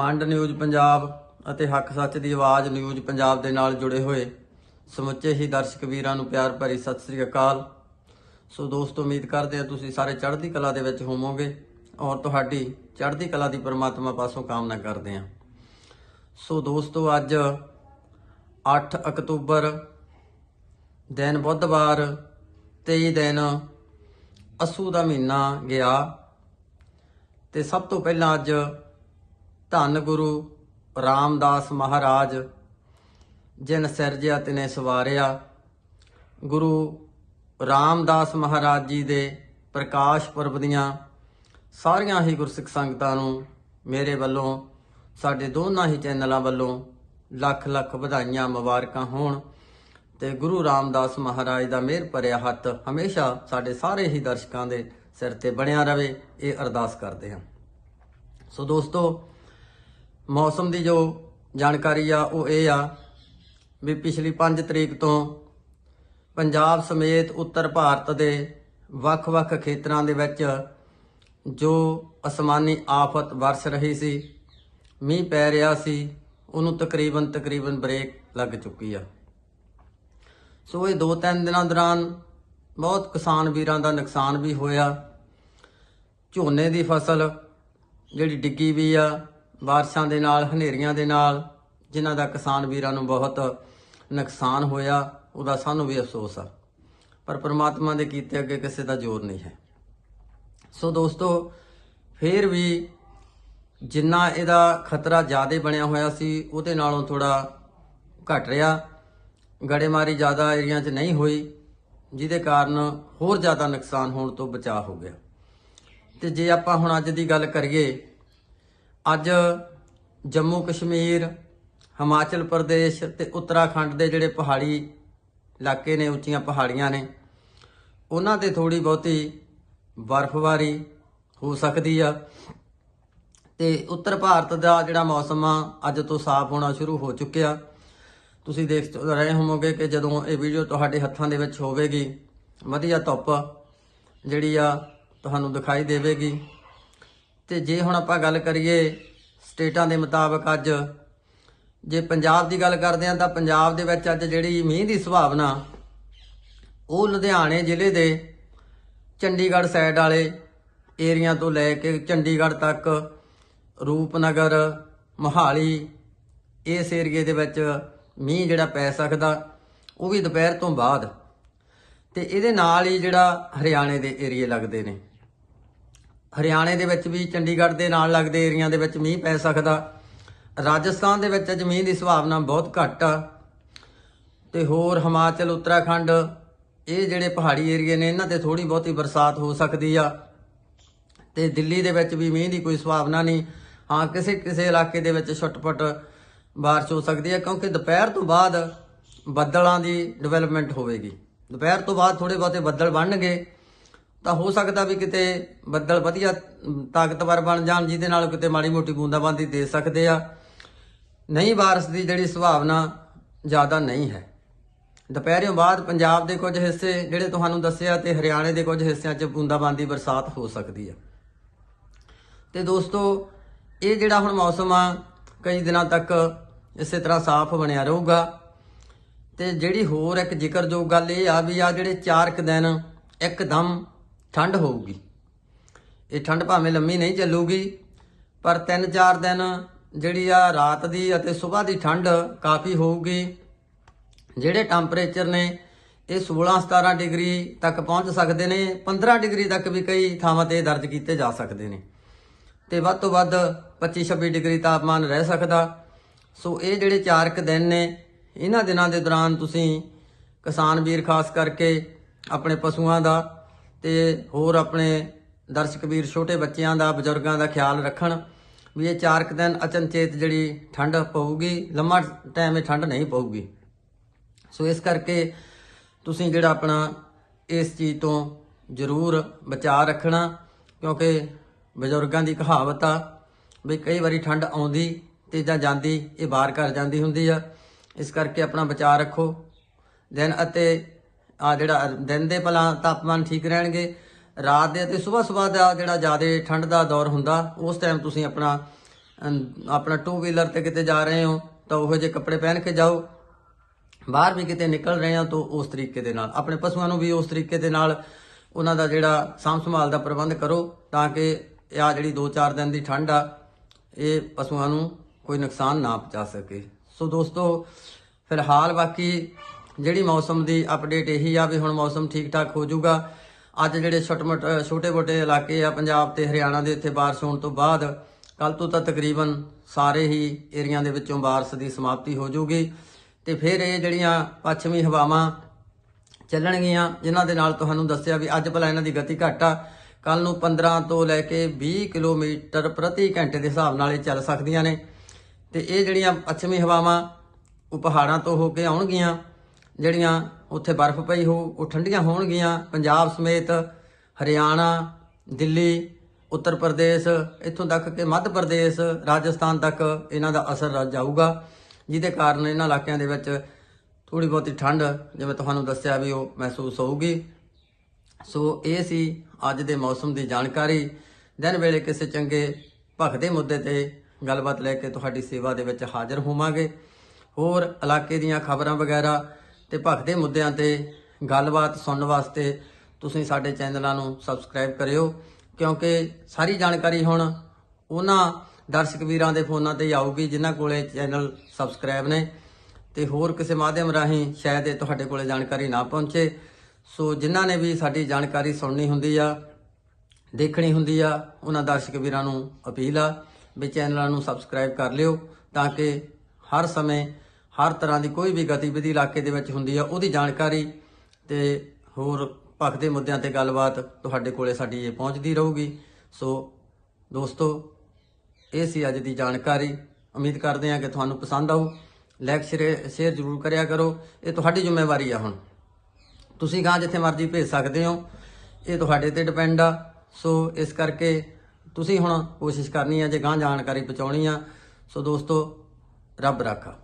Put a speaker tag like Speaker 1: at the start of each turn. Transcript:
Speaker 1: ਮੰਡ news Punjab ਅਤੇ ਹੱਕ ਸੱਚ ਦੀ ਆਵਾਜ਼ ਨਿਊਜ਼ ਪੰਜਾਬ ਦੇ ਨਾਲ ਜੁੜੇ ਹੋਏ ਸਮੁੱਚੇ ਹੀ ਦਰਸ਼ਕ ਵੀਰਾਂ ਨੂੰ ਪਿਆਰ ਭਰੀ ਸਤਿ ਸ੍ਰੀ ਅਕਾਲ। ਸੋ ਦੋਸਤੋ, ਉਮੀਦ ਕਰਦੇ ਹਾਂ ਤੁਸੀਂ ਸਾਰੇ ਚੜ੍ਹਦੀ ਕਲਾ ਦੇ ਵਿੱਚ ਹੋਵੋਗੇ ਔਰ ਤੁਹਾਡੀ ਚੜ੍ਹਦੀ ਕਲਾ ਦੀ ਪਰਮਾਤਮਾ ਪਾਸੋਂ ਕਾਮਨਾ ਕਰਦੇ ਹਾਂ। ਸੋ ਦੋਸਤੋ, ਅੱਜ 8 ਅਕਤੂਬਰ ਦਿਨ ਬੁੱਧਵਾਰ 23 ਦਿਨ ਅਸੂ ਦਾ ਮਹੀਨਾ ਗਿਆ ਤੇ ਸਭ ਤੋਂ ਪਹਿਲਾਂ ਅੱਜ ਧੰਨ ਗੁਰੂ ਰਾਮਦਾਸ ਮਹਾਰਾਜ, ਜਿਨ ਸਿਰਜਿਆ ਤਿਨੇ ਸਵਾਰਿਆ। ਗੁਰੂ ਰਾਮਦਾਸ ਮਹਾਰਾਜ ਜੀ ਦੇ ਪ੍ਰਕਾਸ਼ ਪੁਰਬ ਦੀਆਂ ਸਾਰੀਆਂ ਹੀ ਗੁਰਸਿੱਖ ਸੰਗਤਾਂ ਨੂੰ ਮੇਰੇ ਵੱਲੋਂ, ਸਾਡੇ ਦੋਨਾਂ ਹੀ ਚੈਨਲਾਂ ਵੱਲੋਂ ਲੱਖ ਲੱਖ ਵਧਾਈਆਂ ਮੁਬਾਰਕਾਂ ਹੋਣ ਤੇ ਗੁਰੂ ਰਾਮਦਾਸ ਮਹਾਰਾਜ ਦਾ ਮਿਹਰ ਭਰਿਆ ਹੱਥ ਹਮੇਸ਼ਾ ਸਾਡੇ ਸਾਰੇ ਹੀ ਦਰਸ਼ਕਾਂ ਦੇ ਸਿਰ ਤੇ ਬਣਿਆ ਰਵੇ, ਇਹ ਅਰਦਾਸ ਕਰਦੇ ਹਾਂ। ਸੋ ਦੋਸਤੋ ਮੌਸਮ ਦੀ ਜੋ ਜਾਣਕਾਰੀ ਆ, ਉਹ ਇਹ ਆ ਵੀ ਪਿਛਲੀ 5 ਤਰੀਕ ਤੋਂ ਪੰਜਾਬ ਸਮੇਤ ਉੱਤਰ ਭਾਰਤ ਦੇ ਵੱਖ-ਵੱਖ ਖੇਤਰਾਂ ਦੇ ਵਿੱਚ ਜੋ ਅਸਮਾਨੀ ਆਫਤ ਵਰਸ ਰਹੀ ਸੀ, ਮੀਂਹ ਪੈ ਰਿਹਾ ਸੀ, ਉਹਨੂੰ ਤਕਰੀਬਨ ਤਕਰੀਬਨ ਬ੍ਰੇਕ ਲੱਗ ਚੁੱਕੀ ਆ। ਸੋ ਇਹ ਦੋ ਤਿੰਨ ਦਿਨਾਂ ਦੌਰਾਨ ਬਹੁਤ ਕਿਸਾਨ ਵੀਰਾਂ ਦਾ ਨੁਕਸਾਨ ਵੀ ਹੋਇਆ। ਝੋਨੇ ਦੀ ਫਸਲ ਜਿਹੜੀ ਡਿੱਗੀ ਵੀ ਆ ਬਾਰਿਸ਼ਾਂ ਦੇ ਨਾਲ, ਹਨੇਰੀਆਂ ਦੇ ਨਾਲ, ਜਿਨ੍ਹਾਂ ਦਾ ਕਿਸਾਨ ਵੀਰਾਂ ਨੂੰ ਬਹੁਤ ਨੁਕਸਾਨ ਹੋਇਆ, ਉਹਦਾ ਸਾਨੂੰ ਵੀ ਅਫਸੋਸ ਆ। ਪਰ ਪ੍ਰਮਾਤਮਾ ਦੇ ਕੀਤੇ ਅੱਗੇ ਕਿਸੇ ਦਾ ਜ਼ੋਰ ਨਹੀਂ ਹੈ। ਸੋ ਦੋਸਤੋ, ਫੇਰ ਵੀ ਜਿੰਨਾ ਇਹਦਾ ਖਤਰਾ ਜ਼ਿਆਦਾ ਬਣਿਆ ਹੋਇਆ ਸੀ, ਉਹਦੇ ਨਾਲੋਂ ਥੋੜਾ ਘਟ ਰਿਹਾ। ਗੜੇਮਾਰੀ ਜ਼ਿਆਦਾ ਏਰੀਆ 'ਚ ਨਹੀਂ ਹੋਈ, ਜਿਹਦੇ ਕਾਰਨ ਹੋਰ ਜ਼ਿਆਦਾ ਨੁਕਸਾਨ ਹੋਣ ਤੋਂ ਬਚਾਅ ਹੋ ਗਿਆ। ਤੇ ਜੇ ਆਪਾਂ ਹੁਣ ਅੱਜ ਦੀ ਗੱਲ ਕਰੀਏ ਅੱਜ ਜੰਮੂ ਕਸ਼ਮੀਰ, ਹਿਮਾਚਲ ਪ੍ਰਦੇਸ਼ ਤੇ ਉੱਤਰਾਖੰਡ ਦੇ ਜਿਹੜੇ ਪਹਾੜੀ ਇਲਾਕੇ ਨੇ, ਉੱਚੀਆਂ ਪਹਾੜੀਆਂ ਨੇ, ਉਹਨਾਂ ਤੇ ਥੋੜੀ ਬਹੁਤੀ ਬਰਫ਼ਬਾਰੀ ਹੋ ਸਕਦੀ ਆ। ਤੇ ਉੱਤਰ ਭਾਰਤ ਦਾ ਜਿਹੜਾ ਮੌਸਮ ਆ, ਅੱਜ ਤੋਂ ਸਾਫ਼ ਹੋਣਾ ਸ਼ੁਰੂ ਹੋ ਚੁੱਕਿਆ। ਤੁਸੀਂ ਦੇਖ ਰਹੇ ਹੋਵੋਗੇ ਕਿ ਜਦੋਂ ਇਹ ਵੀਡੀਓ ਤੁਹਾਡੇ ਹੱਥਾਂ ਦੇ ਵਿੱਚ ਹੋਵੇਗੀ, ਵਧੀਆ ਧੁੱਪ ਜਿਹੜੀ ਆ, ਤੁਹਾਨੂੰ ਦਿਖਾਈ ਦੇਵੇਗੀ। ਤੇ ਜੇ ਹੁਣ ਆਪਾਂ ਗੱਲ ਕਰੀਏ ਸਟੇਟਾਂ ਦੇ ਮੁਤਾਬਕ ਅੱਜ, ਜੇ ਪੰਜਾਬ ਦੀ ਗੱਲ ਕਰਦੇ ਹਾਂ ਤਾਂ ਪੰਜਾਬ ਦੇ ਵਿੱਚ ਅੱਜ ਜਿਹੜੀ ਮੀਂਹ ਦੀ ਸੰਭਾਵਨਾ, ਉਹ ਲੁਧਿਆਣੇ ਜ਼ਿਲ੍ਹੇ ਦੇ ਚੰਡੀਗੜ੍ਹ ਸਾਈਡ ਵਾਲੇ ਏਰੀਆ ਤੋਂ ਲੈ ਕੇ ਚੰਡੀਗੜ੍ਹ ਤੱਕ, ਰੂਪਨਗਰ, ਮੋਹਾਲੀ, ਇਸ ਏਰੀਏ ਦੇ ਵਿੱਚ ਮੀਂਹ ਜਿਹੜਾ ਪੈ ਸਕਦਾ, ਉਹ ਵੀ ਦੁਪਹਿਰ ਤੋਂ ਬਾਅਦ। ਤੇ ਇਹਦੇ ਨਾਲ ਹੀ ਜਿਹੜਾ ਹਰਿਆਣੇ ਦੇ ਏਰੀਏ ਲੱਗਦੇ ਨੇ। ਹਰਿਆਣੇ ਦੇ ਵਿੱਚ ਵੀ, ਚੰਡੀਗੜ੍ਹ ਦੇ ਨਾਲ ਲੱਗਦੇ ਏਰੀਆ ਦੇ ਵਿੱਚ ਮੀਂਹ ਪੈ ਸਕਦਾ। ਰਾਜਸਥਾਨ ਦੇ ਵਿੱਚ ਅੱਜ ਮੀਂਹ ਦੀ ਸੰਭਾਵਨਾ ਬਹੁਤ ਘੱਟ ਆ। ਤੇ ਹੋਰ ਹਿਮਾਚਲ, ਉੱਤਰਾਖੰਡ, ਇਹ ਜਿਹੜੇ ਪਹਾੜੀ ਏਰੀਏ ਨੇ, ਇਹਨਾਂ ਤੇ ਥੋੜੀ ਬਹੁਤੀ ਬਰਸਾਤ ਹੋ ਸਕਦੀ ਆ। ਤੇ ਦਿੱਲੀ ਦੇ ਵਿੱਚ ਵੀ ਮੀਂਹ ਦੀ ਕੋਈ ਸੰਭਾਵਨਾ ਨਹੀਂ। ਹਾਂ, ਕਿਸੇ ਕਿਸੇ ਇਲਾਕੇ ਦੇ ਵਿੱਚ ਛੁੱਟ-ਪੁੱਟ ਬਾਰਿਸ਼ ਹੋ ਸਕਦੀ ਹੈ ਕਿਉਂਕਿ ਦੁਪਹਿਰ ਤੋਂ ਬਾਅਦ ਬੱਦਲਾਂ ਦੀ ਡਿਵੈਲਪਮੈਂਟ ਹੋਵੇਗੀ। ਦੁਪਹਿਰ ਤੋਂ ਬਾਅਦ ਥੋੜੇ ਬਹੁਤੇ ਬੱਦਲ ਬਣਨਗੇ। ਤਾਂ ਹੋ ਸਕਦਾ ਵੀ ਕਿਤੇ ਬੱਦਲ ਵਧੀਆ ਤਾਕਤਵਰ ਬਣ ਜਾਣ, ਜਿਹਦੇ ਨਾਲ ਕਿਤੇ ਮਾੜੀ ਮੋਟੀ ਬੂੰਦਾਬਾਂਦੀ ਦੇ ਸਕਦੇ ਆ। ਨਹੀਂ, ਬਾਰਿਸ਼ ਦੀ ਜਿਹੜੀ ਸੰਭਾਵਨਾ ਜ਼ਿਆਦਾ ਨਹੀਂ ਹੈ। ਦੁਪਹਿਰੋਂ ਬਾਅਦ ਪੰਜਾਬ ਦੇ ਕੁਝ ਹਿੱਸੇ ਜਿਹੜੇ ਤੁਹਾਨੂੰ ਦੱਸਿਆ ਤੇ ਹਰਿਆਣੇ ਦੇ ਕੁਝ ਹਿੱਸਿਆਂ 'ਚ ਬੂੰਦਾਬਾਂਦੀ ਬਰਸਾਤ ਹੋ ਸਕਦੀ ਆ। ਤੇ ਦੋਸਤੋ, ਇਹ ਜਿਹੜਾ ਹੁਣ ਮੌਸਮ ਆ, ਕਈ ਦਿਨਾਂ ਤੱਕ ਇਸੇ ਤਰ੍ਹਾਂ ਸਾਫ਼ ਬਣਿਆ ਰਹੂਗਾ। ਤੇ ਜਿਹੜੀ ਹੋਰ ਇੱਕ ਜ਼ਿਕਰਯੋਗ ਗੱਲ ਇਹ ਆ ਵੀ ਆ ਜਿਹੜੇ 4 ਕੁ ਦਿਨ ਇੱਕਦਮ ਠੰਡ ਹੋਊਗੀ। ਇਹ ਠੰਡ ਭਾਵੇਂ ਲੰਮੀ ਨਹੀਂ ਚੱਲੂਗੀ, ਪਰ 3-4 ਦਿਨ ਜਿਹੜੀ ਆ ਰਾਤ ਦੀ ਅਤੇ ਸਵੇਰ ਦੀ ਠੰਡ ਕਾਫੀ ਹੋਊਗੀ। ਜਿਹੜੇ ਟੈਂਪਰੇਚਰ ਨੇ ਇਹ 16-17 ਡਿਗਰੀ ਤੱਕ ਪਹੁੰਚ ਸਕਦੇ ਨੇ 15 ਡਿਗਰੀ ਤੱਕ ਵੀ ਕਈ ਥਾਵਾਂ ਤੇ ਦਰਜ ਕੀਤੇ ਜਾ ਸਕਦੇ ਨੇ। ਤੇ ਵੱਧ ਤੋਂ ਵੱਧ 25-26 ਡਿਗਰੀ ਤਾਪਮਾਨ ਰਹਿ ਸਕਦਾ। ਸੋ ਇਹ ਜਿਹੜੇ 4 ਕੁ ਦਿਨ ਨੇ, ਇਹਨਾਂ ਦਿਨਾਂ ਦੇ ਦੌਰਾਨ ਤੁਸੀਂ ਕਿਸਾਨ ਵੀਰ ਖਾਸ ਕਰਕੇ ਆਪਣੇ ਪਸ਼ੂਆਂ ਦਾ ਤੇ ਹੋਰ ਆਪਣੇ ਦਰਸ਼ਕ ਵੀਰ, ਛੋਟੇ ਬੱਚਿਆਂ ਦਾ, ਬਜ਼ੁਰਗਾਂ ਦਾ ਖਿਆਲ ਰੱਖਣ ਵੀ ਇਹ ਚਾਰ ਕੁ ਦਿਨ ਅਚਨਚੇਤ ਜਿਹੜੀ ਠੰਡ ਪਊਗੀ, ਲੰਮਾ ਟਾਈਮ ਇਹ ਠੰਡ ਨਹੀਂ ਪਊਗੀ। ਸੋ ਇਸ ਕਰਕੇ ਤੁਸੀਂ ਜਿਹੜਾ ਆਪਣਾ ਇਸ ਚੀਜ਼ ਤੋਂ ਜ਼ਰੂਰ ਬਚਾਅ ਰੱਖਣਾ, ਕਿਉਂਕਿ ਬਜ਼ੁਰਗਾਂ ਦੀ ਕਹਾਵਤ ਆ ਵੀ ਕਈ ਵਾਰੀ ਠੰਡ ਆਉਂਦੀ ਤੇ ਜਾਂ ਜਾਂਦੀ, ਇਹ ਬਾਹਰ ਕਰ ਜਾਂਦੀ ਹੁੰਦੀ ਆ। ਇਸ ਕਰਕੇ ਆਪਣਾ ਬਚਾਅ ਰੱਖੋ। ਦਿਨ ਅਤੇ ਆ ਜਿਹੜਾ ਦਿਨ ਦੇ ਭਲਾ ਤਾਪਮਾਨ ਠੀਕ ਰਹਿਣਗੇ, ਰਾਤ ਦੇ ਅਤੇ ਸਵੇਰ ਸਵੇਰ ਦਾ ਜਿਹੜਾ ਜ਼ਿਆਦਾ ਠੰਡ ਦਾ ਦੌਰ ਹੁੰਦਾ, ਉਸ ਟਾਈਮ ਤੁਸੀਂ ਆਪਣਾ ਆਪਣਾ ਟੂ ਵੀਲਰ ਤੇ ਕਿਤੇ ਜਾ ਰਹੇ ਹੋ, ਤਾਂ ਉਹੋ ਜਿਹੇ ਕੱਪੜੇ ਪਹਿਨ ਕੇ ਜਾਓ। ਬਾਹਰ ਵੀ ਕਿਤੇ ਨਿਕਲ ਰਹੇ ਹੋ ਤਾਂ ਉਸ ਤਰੀਕੇ ਦੇ ਨਾਲ, ਆਪਣੇ ਪਸ਼ੂਆਂ ਨੂੰ ਵੀ ਉਸ ਤਰੀਕੇ ਦੇ ਨਾਲ ਉਹਨਾਂ ਦਾ ਜਿਹੜਾ ਸਾਂਭ ਸੰਭਾਲ ਦਾ ਪ੍ਰਬੰਧ ਕਰੋ, ਤਾਂ ਕਿ ਆ ਜਿਹੜੀ 2-4 ਦਿਨ ਦੀ ਠੰਡ ਆ, ਇਹ ਪਸ਼ੂਆਂ ਨੂੰ ਕੋਈ ਨੁਕਸਾਨ ਨਾ ਪਹੁੰਚਾ ਸਕੇ। ਸੋ ਦੋਸਤੋ, ਫਿਲਹਾਲ ਬਾਕੀ ਜਿਹੜੀ ਮੌਸਮ ਦੀ ਅਪਡੇਟ ਇਹੀ ਆ ਵੀ ਹੁਣ ਮੌਸਮ ਠੀਕ ਠਾਕ ਹੋ ਜਾਊਗਾ। ਅੱਜ ਜਿਹੜੇ ਛੋਟੇ ਛੋਟੇ ਮੋਟੇ ਇਲਾਕੇ ਆ ਪੰਜਾਬ ਤੇ ਹਰਿਆਣਾ ਦੇ ਇੱਥੇ ਬਾਰਿਸ਼ ਹੋਣ ਤੋਂ ਬਾਅਦ ਕੱਲ ਤੋਂ ਤਾਂ ਤਕਰੀਬਨ ਸਾਰੇ ਹੀ ਏਰੀਆ ਦੇ ਵਿੱਚੋਂ ਬਾਰਿਸ਼ ਦੀ ਸਮਾਪਤੀ ਹੋ ਜਾਊਗੀ। ਤੇ ਫਿਰ ਇਹ ਜਿਹੜੀਆਂ ਪੱਛਮੀ ਹਵਾਵਾਂ ਚੱਲਣਗੀਆਂ, ਜਿਨ੍ਹਾਂ ਦੇ ਨਾਲ ਤੁਹਾਨੂੰ ਦੱਸਿਆ ਵੀ ਅੱਜ ਭਲਾ ਇਹਨਾਂ ਦੀ ਗਤੀ ਘੱਟ ਆ। ਕੱਲ ਨੂੰ 15 ਤੋਂ ਲੈ ਕੇ 20 ਕਿਲੋਮੀਟਰ ਪ੍ਰਤੀ ਘੰਟੇ ਦੇ ਹਿਸਾਬ ਨਾਲ ਇਹ ਚੱਲ ਸਕਦੀਆਂ ਨੇ। ਤੇ ਇਹ ਜਿਹੜੀਆਂ ਪੱਛਮੀ ਹਵਾਵਾਂ ਉਹ ਪਹਾੜਾਂ ਤੋਂ ਹੋ ਕੇ ਆਉਣਗੀਆਂ ਜਿਹੜੀਆਂ ਉੱਥੇ ਬਰਫ਼ ਪਈ ਹੋ ਉਹ ਠੰਡੀਆਂ ਹੋਣਗੀਆਂ। ਪੰਜਾਬ ਸਮੇਤ ਹਰਿਆਣਾ, ਦਿੱਲੀ, ਉੱਤਰ ਪ੍ਰਦੇਸ਼, ਇੱਥੋਂ ਤੱਕ ਕਿ ਮੱਧ ਪ੍ਰਦੇਸ਼, ਰਾਜਸਥਾਨ ਤੱਕ ਇਹਨਾਂ ਦਾ ਅਸਰ ਰੱਜ ਜਾਊਗਾ, ਜਿਹਦੇ ਕਾਰਨ ਇਹਨਾਂ ਇਲਾਕਿਆਂ ਦੇ ਵਿੱਚ ਥੋੜੀ ਬਹੁਤੀ ਠੰਡ ਜਿਵੇਂ ਤੁਹਾਨੂੰ ਦੱਸਿਆ ਵੀ ਉਹ ਮਹਿਸੂਸ ਹੋਊਗੀ। ਸੋ ਇਹ ਸੀ ਅੱਜ ਦੇ ਮੌਸਮ ਦੀ ਜਾਣਕਾਰੀ। ਦਿਨ ਵੇਲੇ ਕਿਸੇ ਚੰਗੇ ਭਖਦੇ ਮੁੱਦੇ ਤੇ ਗੱਲਬਾਤ ਲੈ ਕੇ ਤੁਹਾਡੀ ਸੇਵਾ ਦੇ ਵਿੱਚ ਹਾਜ਼ਰ ਹੋਵਾਂਗੇ। ਹੋਰ ਇਲਾਕੇ ਦੀਆਂ ਖਬਰਾਂ ਵਗੈਰਾ ਤੇ ਭਖਦੇ ਮੁੱਦਿਆਂ ਤੇ ਗੱਲਬਾਤ ਸੁਣਨ ਵਾਸਤੇ ਤੁਸੀਂ ਸਾਡੇ ਚੈਨਲਾਂ ਨੂੰ ਸਬਸਕ੍ਰਾਈਬ ਕਰਿਓ, ਕਿਉਂਕਿ ਸਾਰੀ ਜਾਣਕਾਰੀ ਹੁਣ ਉਹਨਾਂ ਦਰਸ਼ਕ ਵੀਰਾਂ ਦੇ ਫੋਨਾਂ ਤੇ ਹੀ ਆਊਗੀ, ਜਿਨ੍ਹਾਂ ਕੋਲੇ ਚੈਨਲ ਸਬਸਕ੍ਰਾਈਬ ਨੇ। ਤੇ ਹੋਰ ਕਿਸੇ ਮਾਧਿਅਮ ਰਾਹੀਂ ਸ਼ਾਇਦ ਇਹ ਤੁਹਾਡੇ ਕੋਲੇ ਜਾਣਕਾਰੀ ਨਾ ਪਹੁੰਚੇ, ਸੋ ਜਿਨ੍ਹਾਂ ਨੇ ਵੀ ਸਾਡੀ ਜਾਣਕਾਰੀ ਸੁਣਨੀ ਹੁੰਦੀ ਆ, ਦੇਖਣੀ ਹੁੰਦੀ ਆ, ਉਹਨਾਂ ਦਰਸ਼ਕ ਵੀਰਾਂ ਨੂੰ ਅਪੀਲ ਆ ਵੀ ਚੈਨਲਾਂ ਨੂੰ ਸਬਸਕ੍ਰਾਈਬ ਕਰ ਲਿਓ, ਤਾਂ ਕਿ ਹਰ ਸਮੇਂ ਹਰ ਤਰ੍ਹਾਂ ਦੀ ਕੋਈ ਵੀ ਗਤੀਵਿਧੀ ਇਲਾਕੇ ਦੇ ਵਿੱਚ ਹੁੰਦੀ ਆ, ਉਹਦੀ ਜਾਣਕਾਰੀ ਤੇ ਹੋਰ ਪੱਖ ਦੇ ਮੁੱਦਿਆਂ ਤੇ ਗੱਲਬਾਤ ਤੁਹਾਡੇ ਕੋਲੇ ਸਾਡੀ ਇਹ ਪਹੁੰਚਦੀ ਰਹੂਗੀ। ਸੋ ਦੋਸਤੋ, ਇਹ ਸੀ ਅੱਜ ਦੀ ਜਾਣਕਾਰੀ। ਉਮੀਦ ਕਰਦੇ ਹਾਂ ਕਿ ਤੁਹਾਨੂੰ ਪਸੰਦ ਆਊ। ਲਾਈਕ ਸ਼ੇਅਰ ਜ਼ਰੂਰ ਕਰਿਆ ਕਰੋ। ਇਹ ਤੁਹਾਡੀ ਜ਼ਿੰਮੇਵਾਰੀ ਆ ਹੁਣ। ਤੁਸੀਂ ਗਾਂ ਜਿੱਥੇ ਮਰਜ਼ੀ ਭੇਜ ਸਕਦੇ ਹੋ। ਇਹ ਤੁਹਾਡੇ ਤੇ ਡਿਪੈਂਡ ਆ। ਸੋ ਇਸ ਕਰਕੇ ਤੁਸੀਂ ਹੁਣ ਕੋਸ਼ਿਸ਼ ਕਰਨੀ ਆ, ਜੇ ਗਾਂ ਜਾਣਕਾਰੀ ਪਹੁੰਚਾਉਣੀ ਆ। ਸੋ ਦੋਸਤੋ, ਰੱਬ ਰਾਖਾ।